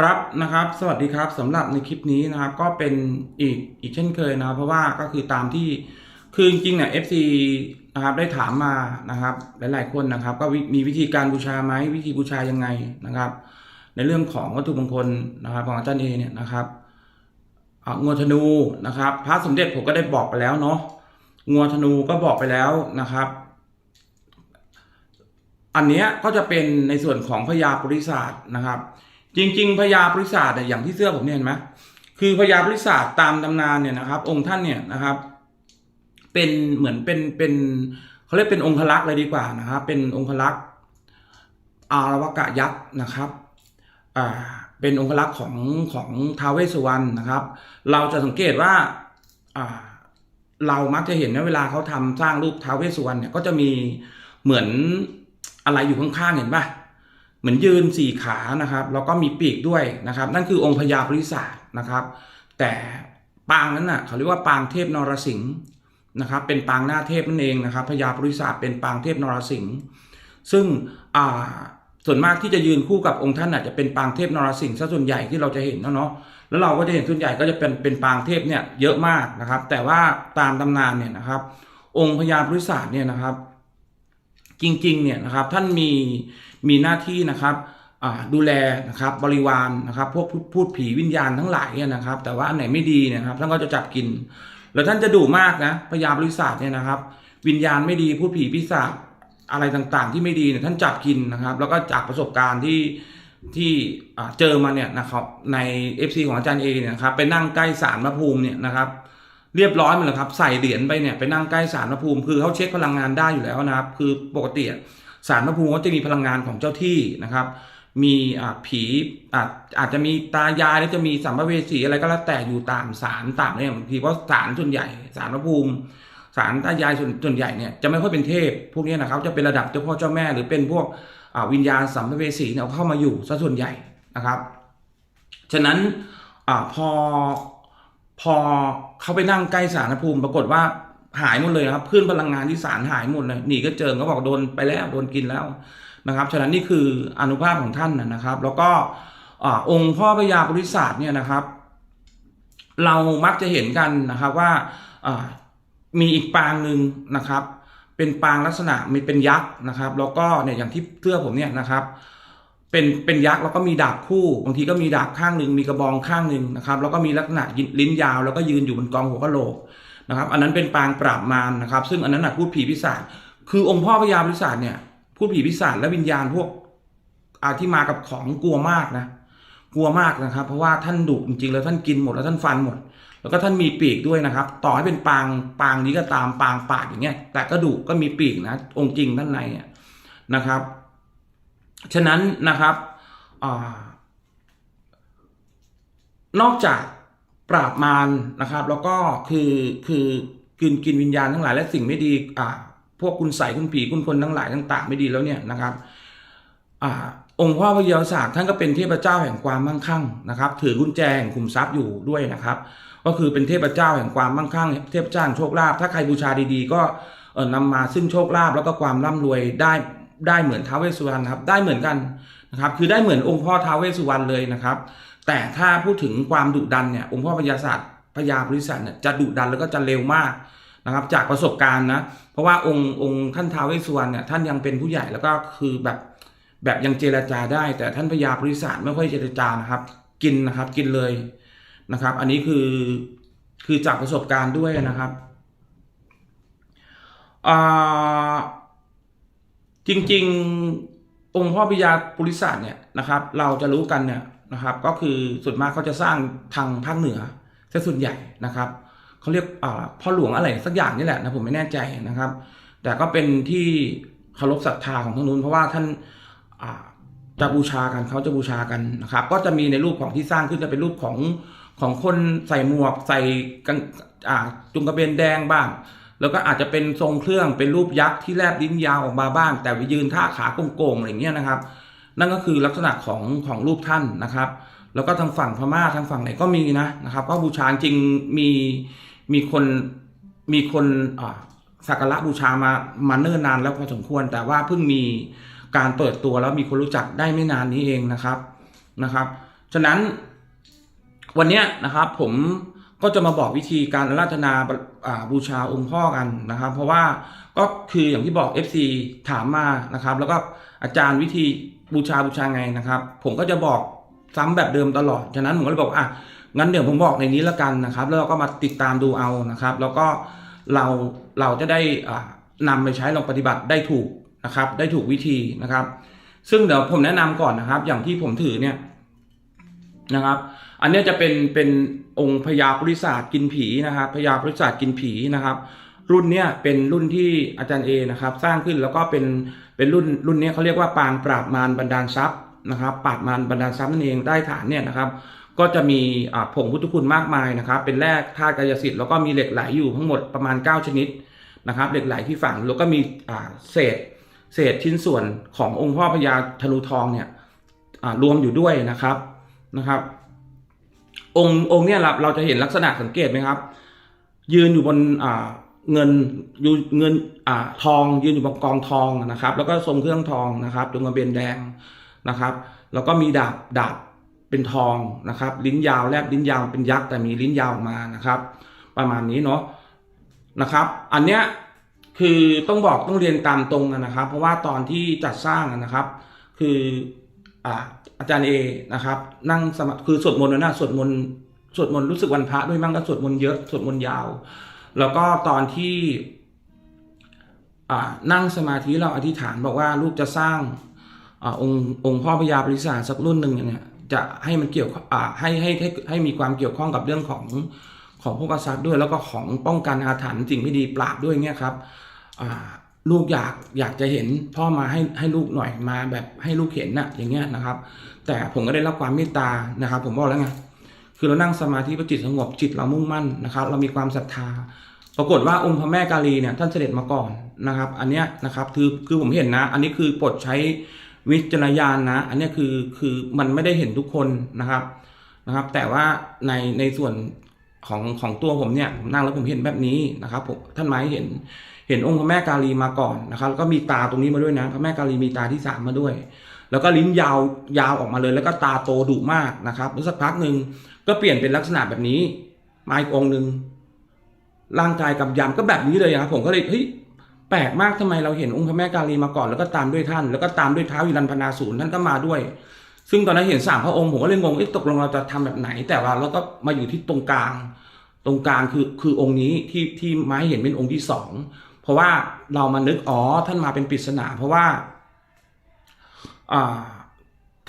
ครับนะครับสวัสดีครับสำหรับในคลิปนี้นะครับก็เป็นอีกอีกเช่นเคยนะเพราะว่าก็คือตามที่คือจริงๆเนี่ย FC นะครับได้ถามมานะครับหลายๆคนนะครับ ก็มีวิธีการบูชาไหมวิธีบูชายังไงนะครับ ในเรื่องของวัตถุมงคลนะครับของอาจารย์เอเนี่ยนะครับอ่างวธนูนะครับ พระสมเด็จผมก็ได้บอกไปแล้วเนาะงวธนูก็บอกไปแล้วนะครับ อันเนี้ยก็จะเป็นในส่วนของพญาปริศาสนะครับ จริง ๆพญาปริศาสเนี่ยอย่างที่เสื้อผมเนี่ยเห็นไหมคือพญาปริศาสตามตำนานเนี่ยนะครับ องค์ท่านเนี่ยนะครับ เป็นเหมือนเป็นเป็นเขาเรียกเป็นองคลักษ์เลยดีกว่านะครับ เป็นองคลักษ์อารวกะยักษ์นะครับอ่าเป็นองคลักษ์ของของทาวเวสสุวรรณนะครับ เราจะสังเกตว่าอ่าเรามักจะเห็นนะเวลาเขาทำสร้างรูปท้าวเวสสุวรรณเนี่ยก็จะมีเหมือนอะไรอยู่ข้างๆเห็นปะเห มือนยืนสี่ขานะครับแล้วก็มีปีกด้วยนะครับ นั่นคือองค์พญาปริศาสนะครับ แต่ปางนั้นน่ะเขาเรียกว่าปางเทพนรสิงห์นะครับ เป็นปางหน้าเทพนั่นเองนะครับพญาปริศาสเป็นปางเทพนรสิงห์ซึ่งอ่าส่วนมากที่จะยืนคู่กับองค์ท่านอาจจะเป็นปางเทพนรสิงห์ซะส่วนใหญ่ที่เราจะเห็นเนาะเนาะแล้วเราก็จะเห็นส่วนใหญ่ก็จะเป็นเป็นปางเทพเนี่ยเยอะมากนะครับ แต่ว่าตามตำนานเนี่ยนะครับ องค์พญาบริษัทเนี่ยนะครับ จริงๆเนี่ยนะครับท่านมีมีหน้าที่นะครับดูแลนะครับบริวารนะครับพวกพูดผีวิญญาณทั้งหลายเนี่ยนะครับ แต่ว่าอันไหนไม่ดีเนี่ยนะครับท่านก็จะจับกิน แล้วท่านจะดุมากนะพญาบริษัทเนี่ยนะครับ วิญญาณไม่ดีพูดผีพิศาจอะไรต่างๆ ที่ไม่ดีเนี่ยท่านจับกินนะครับ แล้วก็จากประสบการณ์ที่ที่เจอมาเนี่ยนะครับใน FC ของอาจารย์เอเนี่ยนะครับไปนั่งใกล้สารพระภูมิเนี่ยนะครับ เรียบร้อยหมดแล้วครับ ใส่เหรียญไปเนี่ยไปนั่งใกล้สารพระภูมิ คือเขาเช็คพลังงานได้อยู่แล้วนะครับ คือปกติสารพระภูมิก็จะมีพลังงานของเจ้าที่นะครับ มีผีอาจอาจจะมีตายายหรือจะมีสัมภเวสีอะไรก็แล้วแต่อยู่ตามสารตามเนี่ยบางทีเพราะสารส่วนใหญ่สารพระภูมิสารตายายส่วนส่วนใหญ่เนี่ยจะไม่ค่อยเป็นเทพ พวกนี้นะครับจะเป็นระดับเจ้าพ่อเจ้าแม่ หรือเป็นพวกวิญญาณสัมภเวสีเนี่ยเข้ามาอยู่ซะส่วนใหญ่นะครับ ฉะนั้นอพอ พอเขาไปนั่งใกล้สารภูมิ ปรากฏว่าหายหมดเลยนะครับคลื่นพลังงานที่สารหายหมดเลยหนีก็เจิงก็บอกโดนไปแล้วโดนกินแล้วนะครับฉะนั้นนี่คืออนุภาพของท่านนะครับ แล้วก็อองค์พ่อพญาบริษัทเนี่ยนะครับ เรามักจะเห็นกันนะครับว่าอ่ามีอีกปางหนึ่งนะครับ เป็นปางลักษณะมีเป็นยักษ์นะครับ แล้วก็เนี่ยอย่างที่เสื้อผมเนี่ยนะครับ เป็นเป็นยักษ์แล้วก็มีดาบคู่บางทีก็มีดาบข้างหนึ่งมีกระบองข้างหนึ่งนะครับแล้วก็มีลักษณะลิ้นยาวแล้วก็ยืนอยู่บนกองหัวกะโหลกนะครับอันนั้นเป็นปางปราบมารนะครับ ซึ่งอันนั้นนะพูดผีพิศาจคือองค์พ่อพญาพิศาจเนี่ยพูดผีพิศาจและวิญญาณพวกอาที่มากับของกลัวมากนะกลัวมากนะครับ เพราะว่าท่านดุจริงๆแล้วท่านกินหมดแล้วท่านฟันหมด แล้วก็ท่านมีปีกด้วยนะครับ ต่อให้เป็นปางปางนี้ก็ตามปางปากอย่างเงี้ยแต่ก็ดุก็มีปีกนะองค์จริงด้านในเนี่ยนะครับ ฉะนั้นนะครับอนอกจากปราบมารนะครับ แล้วก็คือคือกินกินวิญญาณทั้งหลายและสิ่งไม่ดีอ่าพวกคุณใส่คุณผีคุณคนทั้งหลายต่าง ๆ ไม่ดีแล้วเนี่ยนะครับอ่าองค์พ่อพระยาศาสตร์ท่านก็เป็นเทพเจ้าแห่งความมั่งคั่งนะครับ ถือกุญแจแห่งขุมทรัพย์อยู่ด้วยนะครับ ก็คือเป็นเทพเจ้าแห่งความมั่งคั่ง เทพเจ้าโชคลาภถ้าใครบูชาดีๆ ก็นำมาซึ่งโชคลาภแล้วก็ความร่ำรวยได้ ได้เหมือนท้าวเวสสุวรรณครับได้เหมือนกันนะครับคือได้เหมือนองค์พ่อท้าวเวสสุวรรณเลยนะครับ แต่ถ้าพูดถึงความดุดันเนี่ยองค์พ่อพญาศาสตร์พญาบริษัทเนี่ยจะดุดันแล้วก็จะเร็วมากนะครับ จากประสบการณ์นะเพราะว่าองค์องค์ท่านท้าวเวสสุวรรณเนี่ยท่านยังเป็นผู้ใหญ่แล้วก็คือแบบแบบยังเจรจาได้ แต่ท่านพญาบริษัทไม่ค่อยเจรจานะครับ กินนะครับกินเลยนะครับ อันนี้คือคือจากประสบการณ์ด้วยนะครับอ่า จริงๆองค์พ่อพญาบริษัทเนี่ยนะครับ เราจะรู้กันเนี่ยนะครับ ก็คือส่วนมากเขาจะสร้างทางภาคเหนือซะส่วนใหญ่นะครับเขาเรียกพ่อหลวงอะไรสักอย่างนี่แหละนะผมไม่แน่ใจนะครับ แต่ก็เป็นที่เคารพศรัทธาของทางนู้น เพราะว่าท่านจะบูชากันเขาจะบูชากันนะครับ ก็จะมีในรูปของที่สร้างขึ้นจะเป็นรูปของของคนใส่หมวกใส่กันอ่าจุงกระเบนแดงบ้าง แล้วก็อาจจะเป็นทรงเครื่องเป็นรูปยักษ์ที่แลบลิ้นยาวออกมาบ้าง แต่ยืนท่าขาโก่งๆอะไรอย่างเงี้ยนะครับ นั่นก็คือลักษณะของของรูปท่านนะครับ แล้วก็ทางฝั่งพม่าทางฝั่งไหนก็มีนะนะครับ ก็บูชาจริงมีมีคนมีคนอ่าสักการะบูชามามาเนิ่นนานแล้วพอสมควร แต่ว่าเพิ่งมีการเปิดตัวแล้วมีคนรู้จักได้ไม่นานนี้เองนะครับนะครับ ฉะนั้นวันนี้นะครับผม ก็จะมาบอกวิธีการอาราธนาอ่าบูชาองค์พ่อกันนะครับ เพราะว่าก็คืออย่างที่บอก FC ถามมานะครับ แล้วก็อาจารย์วิธีบูชาบูชาไงนะครับ ผมก็จะบอกซ้ำแบบเดิมตลอด ฉะนั้นผมก็เลยบอกอะงั้นเดี๋ยวผมบอกในนี้แล้วกันนะครับ แล้วเราก็มาติดตามดูเอานะครับ แล้วก็เราเราจะได้อ่านำไปใช้ลองปฏิบัติได้ถูกนะครับ ได้ถูกวิธีนะครับ ซึ่งเดี๋ยวผมแนะนำก่อนนะครับ อย่างที่ผมถือเนี่ยนะครับ อันนี้จะเป็นเป็นองค์พญาปริศาสกินผีนะครับพญาปริศาสกินผีนะครับ รุ่นเนี้ยเป็นรุ่นที่อาจารย์เอนะครับ สร้างขึ้นแล้วก็เป็นเป็นรุ่นรุ่นเนี้ยเขาเรียกว่าปางปราบมารบรรดาลทรัพย์นะครับปราบมารบรรดาลทรัพย์นั่นเองได้ฐานเนี่ยนะครับ ก็จะมีอ่าผงพุทธคุณมากมายนะครับ เป็นแร่ธาตุกายสิทธิ์แล้วก็มีเหล็กไหลอยู่ทั้งหมดประมาณ 9 ชนิดนะครับเหล็กไหลที่ฝังแล้วก็มีอ่าเศษเศษชิ้นส่วนขององค์พ่อพญาธนูทองเนี่ยอ่ารวมอยู่ด้วยนะครับนะครับ องค์องค์เนี่ยเราเราจะเห็นลักษณะสังเกตไหมครับ ยืนอยู่บนอ่าเงินอยู่เงินอ่าทองยืนอยู่บนกองทองนะครับ แล้วก็ทรงเครื่องทองนะครับจงกระเบนแดงนะครับ แล้วก็มีดาบดาบเป็นทองนะครับ ลิ้นยาวแลบลิ้นยาวเป็นยักษ์แต่มีลิ้นยาวออกมานะครับ ประมาณนี้เนาะนะครับ อันเนี้ยคือต้องบอกต้องเรียนตามตรงนะครับ เพราะว่าตอนที่จัดสร้างนะครับ คืออ่า อาจารย์เอนะครับ นั่งสมาคือสวดมนต์นะสวดมนต์สวดมนต์รู้สึกวันพระด้วยมั้งก็สวดมนต์เยอะสวดมนต์ยาว แล้วก็ตอนที่นั่งสมาธิเราอธิษฐานบอกว่าลูกจะสร้างอองค์องค์พ่อพญาปริศาสักรุ่นหนึ่งเนี่ยจะให้มันเกี่ยวให้ให้ให้ให้มีความเกี่ยวข้องกับเรื่องของของพวกกษัตริย์ด้วย แล้วก็ของป้องกันอาถรรพ์สิ่งไม่ดีปราบด้วยเนี่ยครับอ่า ลูกอยากอยากจะเห็นพ่อมาให้ให้ลูกหน่อยมาแบบให้ลูกเห็นนะอย่างเงี้ยนะครับ แต่ผมก็ได้รับความเมตตานะครับ ผมบอกแล้วไงคือเรานั่งสมาธิพอจิตสงบจิตเรามุ่งมั่นนะครับ เรามีความศรัทธา ปรากฏว่าองค์พระแม่กาลีเนี่ยท่านเสด็จมาก่อนนะครับ อันเนี้ยนะครับคือคือผมเห็นนะ อันนี้คือปรดใช้วิจารณญาณนะ อันเนี้ยคือคือมันไม่ได้เห็นทุกคนนะครับนะครับ แต่ว่าในในส่วนของของตัวผมเนี่ยผมนั่งแล้วผมเห็นแบบนี้นะครับผมท่านไม้เห็น เห็นองค์พระแม่กาลีมาก่อนนะครับแล้วก็มีตาตรงนี้มาด้วยนะ พระแม่กาลีมีตาที่สามมาด้วย แล้วก็ลิ้นยาวยาวออกมาเลย แล้วก็ตาโตดุมากนะครับแล้วสักพักหนึ่งก็เปลี่ยนเป็นลักษณะแบบนี้มาอีกองหนึ่งร่างกายกับยำก็แบบนี้เลยครับผมก็เลยเฮ้ยแปลกมากทำไมเราเห็นองค์พระแม่กาลีมาก่อนแล้วก็ตามด้วยท่าน แล้วก็ตามด้วยเท้าวิรันพนาศูนย์ท่านก็มาด้วย ซึ่งตอนนั้นเห็นสามพระองค์ผมก็เลยงงเอ๊ะตกลงเราจะทำแบบไหน แต่ว่าเราก็มาอยู่ที่ตรงกลาง ตรงกลางคือคือองค์นี้ที่ที่ไม้เห็นเป็นองค์ที่สอง เพราะว่าเรามานึกอ๋อท่านมาเป็นปริศนา เพราะว่า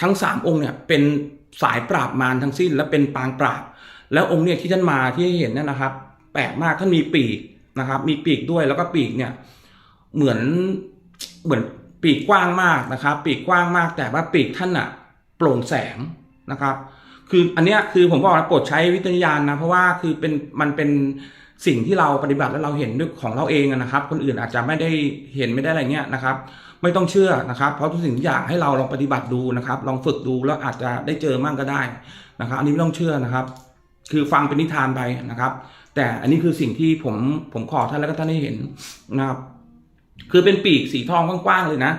ทั้งสามองค์เนี่ยเป็นสายปราบมารทั้งสิ้น และเป็นปางปราบ แล้วองค์เนี่ยที่ท่านมาที่เห็นเนี่ยนะครับ แปลกมากท่านมีปีกนะครับ มีปีกด้วยแล้วก็ปีกเนี่ยเหมือนเหมือนปีกกว้างมากนะครับ ปีกกว้างมาก แต่ว่าปีกท่านอะโปร่งแสงนะครับ คืออันเนี้ยคือผมบอกนะโปรดใช้วิจารณญาณนะเพราะว่าคือเป็นมันเป็น สิ่งที่เราปฏิบัติแล้วเราเห็นด้วยของเราเองนะครับ คนอื่นอาจจะไม่ได้เห็นไม่ได้อะไรเงี้ยนะครับ ไม่ต้องเชื่อนะครับ เพราะทุกสิ่งทุกอย่างให้เราลองปฏิบัติดูนะครับ ลองฝึกดูแล้วอาจจะได้เจอมั่งก็ได้นะครับ อันนี้ไม่ต้องเชื่อนะครับ คือฟังเป็นนิทานไปนะครับ แต่อันนี้คือสิ่งที่ผมผมขอท่านแล้วก็ท่านได้เห็นนะครับ คือเป็นปีกสีทองกว้างๆเลยนะ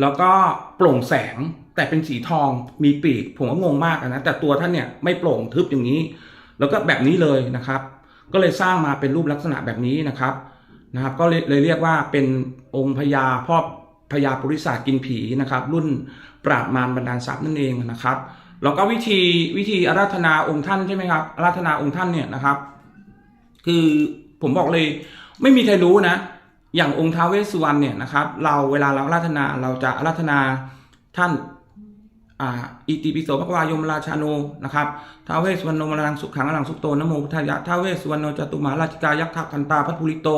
แล้วก็โปร่งแสงแต่เป็นสีทองมีปีกผมก็งงมากนะแต่ตัวท่านเนี่ยไม่โปร่งทึบอย่างนี้ แล้วก็แบบนี้เลยนะครับ ก็เลยสร้างมาเป็นรูปลักษณะแบบนี้นะครับนะครับ ก็เลยเลยเรียกว่าเป็นองค์พญาพ่อพญาปุริศาสกินผีนะครับ รุ่นปราบมารบรรดาลทรัพย์นั่นเองนะครับแล้วก็วิธีวิธีอาราธนาองค์ท่านใช่ไหมครับอาราธนาองค์ท่านเนี่ยนะครับ คือผมบอกเลยไม่มีใครรู้นะ อย่างองค์ท้าวเวสสุวรรณเนี่ยนะครับ เราเวลาเราอาราธนาเราจะอาราธนาท่าน อิติปิโสภควายมราชาโนนะครับท้าเวสุวรรณโนมรังสุขังอลังสุขโตนโมพุทธายะท้าเวสุวรรณโนจตุมหาราชิกายักษ์พันตาพัทภูริโต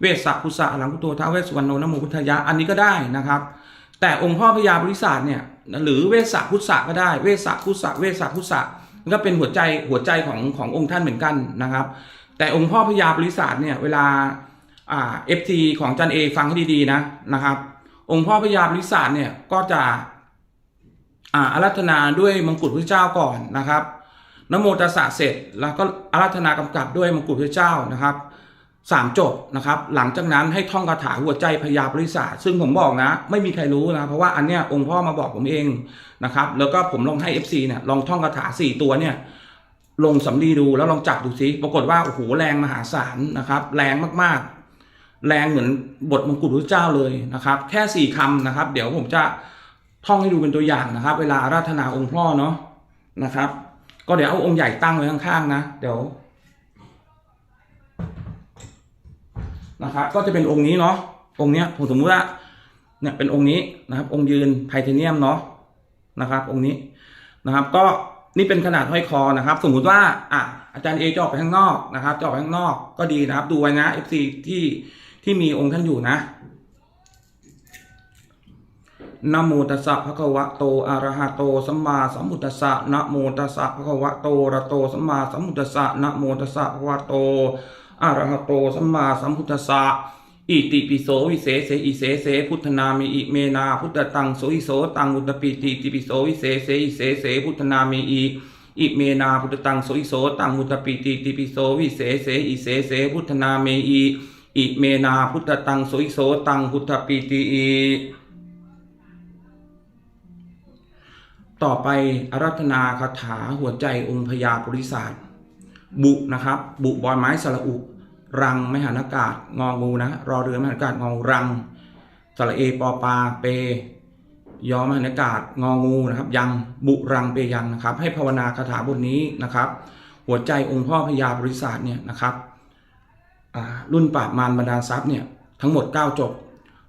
เวสสะพุสะอลังพุโตท้าเวสุวรรณโนนโมพุทธายะอันนี้ก็ได้นะครับ แต่องค์พ่อพญาบริษัทเนี่ยหรือเวสสะพุทธะก็ได้เวสสะพุสะเวสสะพุสะมันก็เป็นหัวใจหัวใจของขององค์ท่านเหมือนกันนะครับ แต่องค์พ่อพญาบริษัทเนี่ยเวลาอ่าเอฟทีของจันเอฟังให้ดีๆนะนะครับ องค์พ่อพญาบริษัทเนี่ยก็จะ อ่าอารัธนาด้วยมงกุฎพระเจ้าก่อนนะครับนโมตัสสะเสร็จแล้วก็อารัธนากำกับด้วยมงกุฎพระเจ้านะครับสามจบนะครับ หลังจากนั้นให้ท่องคาถาหัวใจพญาบริษัทซึ่งผมบอกนะ ไม่มีใครรู้นะ เพราะว่าอันเนี้ยองค์พ่อมาบอกผมเองนะครับ แล้วก็ผมลองให้ FC เนี่ยลองท่องคาถาสี่ตัวเนี่ย ลงสำลีดูแล้วลองจับดูซิปรากฏว่าโอ้โหแรงมหาศาลนะครับ แรงมากๆ แรงเหมือนบทมงกุฎพระเจ้าเลยนะครับ แค่สี่คำนะครับ เดี๋ยวผมจะ ท่องให้ดูเป็นตัวอย่างนะครับ เวลาอาราธนาองค์พ่อเนาะนะครับ ก็เดี๋ยวเอาองค์ใหญ่ตั้งไว้ข้างๆนะเดี๋ยวนะครับ ก็จะเป็นองค์นี้เนาะองค์เนี้ยผมสมมติว่าเนี่ยเป็นองค์นี้นะครับ องค์ยืนไทเทเนียมเนาะนะครับ องค์นี้นะครับ ก็นี่เป็นขนาดห้อยคอนะครับ สมมุติว่าอะอาจารย์เอจะออกไปข้างนอกนะครับจะออกไปข้างนอกก็ดีนะครับ ดูไว้นะ FC ที่ที่มีองค์ท่านอยู่นะ นะโมตัสสะภะคะวะโตอะระหะโตสัมมาสัมพุทธัสสะนะโมตัสสะภะคะวะโตระโตสัมมาสัมพุทธัสสะนะโมตัสสะภะคะวะโตอะระหะโตสัมมาสัมพุทธัสสะอิติปิโสวิเศษเสอิเสเสพุทธนามิอิเมนาพุทธตังโสอิโสตังอุตตปิติติปิโสวิเศษเสอิเสเสพุทธนามิอิอิเมนาพุทธตังโสอิโสตังอุตตปิติติปิโสวิเศษเสอิเสเสพุทธนามิอิอิเมนาพุทธตังโสอิโสตังพุทธปิติอิ ต่อไปอารัธนาคาถาหัวใจองค์พญาปริศาสตร์บุนะครับ บุบอนไม้สระอุ รังไม่หันากาศงองูนะ รอเรือไม่หันากาศงองรังสระเอปอปาเปยอมหันากาศงองูนะครับ ยังบุรังเปยังนะครับ ให้ภาวนาคาถาบทนี้นะครับ หัวใจองค์พ่อพญาบริษัทเนี่ยนะครับรุ่นปราบมารบรรดาทรัพย์เนี่ยทั้งหมด 9 จบ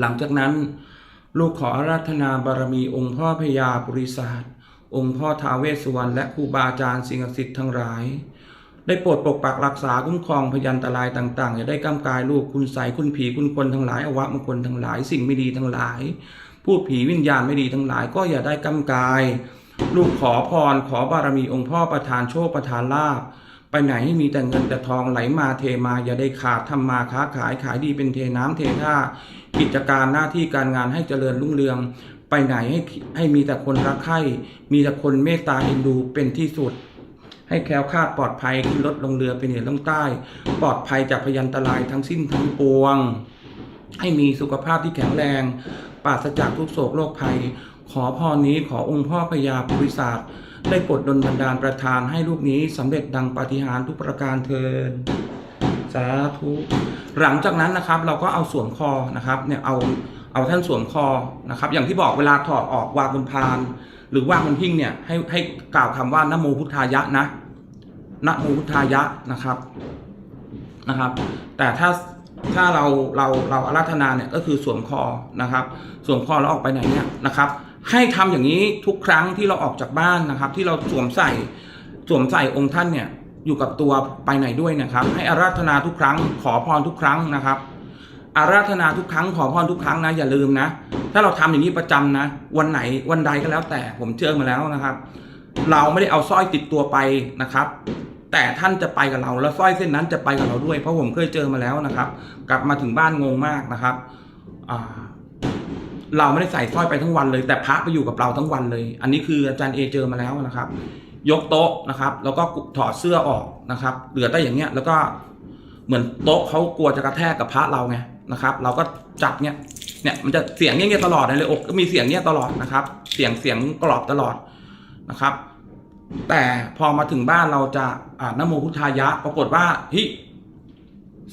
หลังจากนั้น ลูกขออาราธนาบารมีองค์พ่อพญาปุริศาสตร์องค์พ่อท้าเวสสุวรรณและครูบาอาจารย์สิ่งศักดิ์สิทธิ์ทั้งหลาย ได้โปรดปกปักรักษาคุ้มครองพยันตรายต่างๆอย่าได้กำกายลูกคุณใสคุณผีคุณคนทั้งหลายอวะมงคลทั้งหลาย สิ่งไม่ดีทั้งหลาย พูดผีวิญญาณไม่ดีทั้งหลาย ก็อย่าได้กำกาย ลูกขอพรขอบารมีองค์พ่อประทานโชคประทานลาภ ไปไหนให้มีแต่เงินแต่ทองไหลมาเทมาอย่าได้ขาดทำมาค้าขายขายดีเป็นเทน้ำเทท่ากิจการหน้าที่การงานให้เจริญรุ่งเรือง ไปไหนให้ให้มีแต่คนรักใคร่มีแต่คนเมตตาเอ็นดูเป็นที่สุด ให้แคล้วคลาดปลอดภัยขึ้นรถลงเรือไปเหนือลงใต้ ปลอดภัยจากพยันตรายทั้งสิ้นทั้งปวง ให้มีสุขภาพที่แข็งแรงปราศจากทุกโศกโรคภัย ขอพรนี้ขอองค์พ่อพญาปุริศาสตร์ ได้โปรดดลบันดาลประทานให้ลูกนี้สำเร็จดังปาฏิหาริย์ทุกประการเทินสาธุหลังจากนั้นนะครับเราก็เอาสวมคอนะครับเนี่ยเอาเอาท่านสวมคอนะครับ อย่างที่บอกเวลาถอดออกวางบนพาน หรือวางบนหิ้งเนี่ยให้ให้กล่าวคำว่านโมพุทธายะนะนะโมพุทธายะนะครับนะครับ แต่ถ้าถ้าเราเราเราอาราธนาเนี่ยก็คือสวมคอนะครับ สวมคอแล้วออกไปไหนเนี่ยนะครับ ให้ทำอย่างนี้ทุกครั้งที่เราออกจากบ้านนะครับ ที่เราสวมใส่สวมใส่องค์ท่านเนี่ยอยู่กับตัวไปไหนด้วยนะครับ ให้อาราธนาทุกครั้ง ขอพรทุกครั้งนะครับ อาราธนาทุกครั้ง ขอพรทุกครั้งนะอย่าลืมนะ ถ้าเราทำอย่างนี้ประจำนะ วันไหนวันใดก็แล้วแต่ผมเจอมาแล้วนะครับ เราไม่ได้เอาสร้อยติดตัวไปนะครับแต่ท่านจะไปกับเราแล้วสร้อยเส้นนั้นจะไปกับเราด้วย เพราะผมเคยเจอมาแล้วนะครับ กลับมาถึงบ้านงงมากนะครับอ่า เราไม่ได้ใส่สร้อยไปทั้งวันเลย แต่พระไปอยู่กับเราทั้งวันเลย อันนี้คืออาจารย์เอเจอมาแล้วนะครับ ยกโต๊ะนะครับ แล้วก็ถอดเสื้อออกนะครับ เหลือแต่อย่างเงี้ยแล้วก็เหมือนโต๊ะเขากลัวจะกระแทกกับพระเราไงนะครับ เราก็จับเนี่ยเนี่ยมันจะเสียงเงี้ยตลอดเลยอกก็มีเสียงเงี้ยตลอดนะครับ เสียงเสียงกรอบตลอดนะครับ แต่พอมาถึงบ้านเราจะอ่านโมพุทธายะ ปรากฏว่าฮ้ย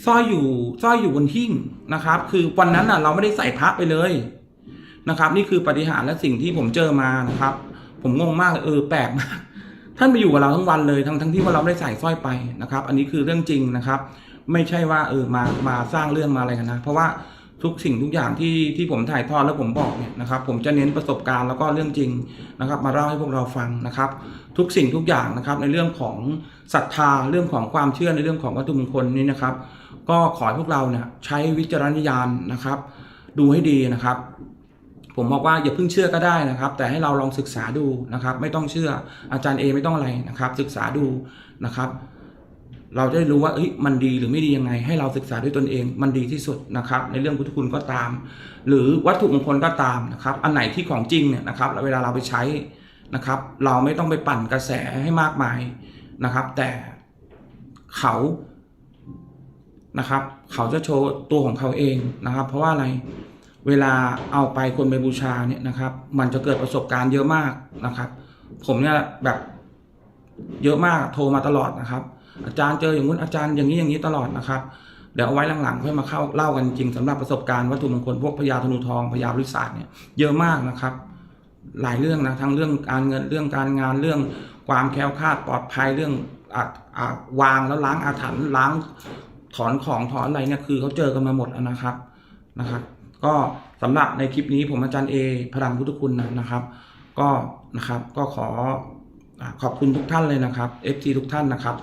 สร้อยอยู่สร้อยอยู่บนหิ้งนะครับ คือวันนั้นน่ะ เราไม่ได้ใส่พระไปเลย นะครับ นี่คือปฏิหารและสิ่งที่ผมเจอมานะครับ ผมงงมากเลยเออแปลกมากท่านไปอยู่กับเราทั้งวันเลยทั้งทั้งที่ว่าเราไม่ได้ใส่สร้อยไปนะครับ อันนี้คือเรื่องจริงนะครับ ไม่ใช่ว่าเออมามาสร้างเรื่องมาอะไรกันนะ เพราะว่าทุกสิ่งทุกอย่างที่ที่ผมถ่ายทอดแล้วผมบอกเนี่ยนะครับ ผมจะเน้นประสบการณ์แล้วก็เรื่องจริงนะครับ มาเล่าให้พวกเราฟังนะครับ ทุกสิ่งทุกอย่างนะครับ ในเรื่องของศรัทธาเรื่องของความเชื่อในเรื่องของวัตถุมงคลนี่นะครับ ก็ขอให้พวกเราเนี่ยใช้วิจารณญาณนะครับ ดูให้ดีนะครับ ผมบอกว่าอย่าเพิ่งเชื่อก็ได้นะครับ แต่ให้เราลองศึกษาดูนะครับ ไม่ต้องเชื่ออาจารย์เอไม่ต้องอะไรนะครับ ศึกษาดูนะครับ เราจะได้รู้ว่าเอ้ยมันดีหรือไม่ดียังไง ให้เราศึกษาด้วยตนเองมันดีที่สุดนะครับ ในเรื่องพุทธคุณก็ตาม หรือวัตถุมงคลก็ตามนะครับ อันไหนที่ของจริงเนี่ยนะครับเวลาเราไปใช้นะครับ เราไม่ต้องไปปั่นกระแสให้มากมายนะครับ แต่เขานะครับ เขาจะโชว์ตัวของเขาเองนะครับ เพราะว่าอะไร เวลาเอาไปคนไปบูชาเนี่ยนะครับ มันจะเกิดประสบการณ์เยอะมากนะครับ ผมเนี่ยแบบเยอะมากโทรมาตลอดนะครับ อาจารย์เจออย่างนู้นอาจารย์อย่างนี้อย่างนี้ตลอดนะครับ เดี๋ยวเอาไว้หลังๆค่อยมาเข้าเล่ากันจริงสำหรับประสบการณ์วัตถุมงคลพวกพญาธนูทองพญาบริษัทเนี่ยเยอะมากนะครับ หลายเรื่องนะทั้งเรื่องการเงินเรื่องการงานเรื่องความแคล้วคลาดปลอดภัยเรื่องออวางแล้วล้างอาถรรพ์ล้างถอนของถอนอะไรเนี่ยคือเขาเจอกันมาหมดนะครับนะครับ ก็สำหรับในคลิปนี้ผมอาจารย์เอพลังพุทธคุณนะครับ ก็นะครับก็ขอขอบคุณทุกท่านเลยนะครับ FC ทุกท่านนะครับ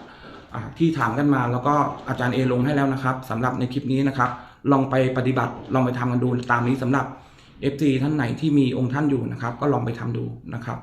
ที่ถามกันมาแล้วก็อาจารย์เอลงให้แล้วนะครับสำหรับในคลิปนี้นะครับ ลองไปปฏิบัติลองไปทำกันดูตามนี้สำหรับ FC ท่านไหนที่มีองค์ท่านอยู่นะครับ ก็ลองไปทำดูนะครับ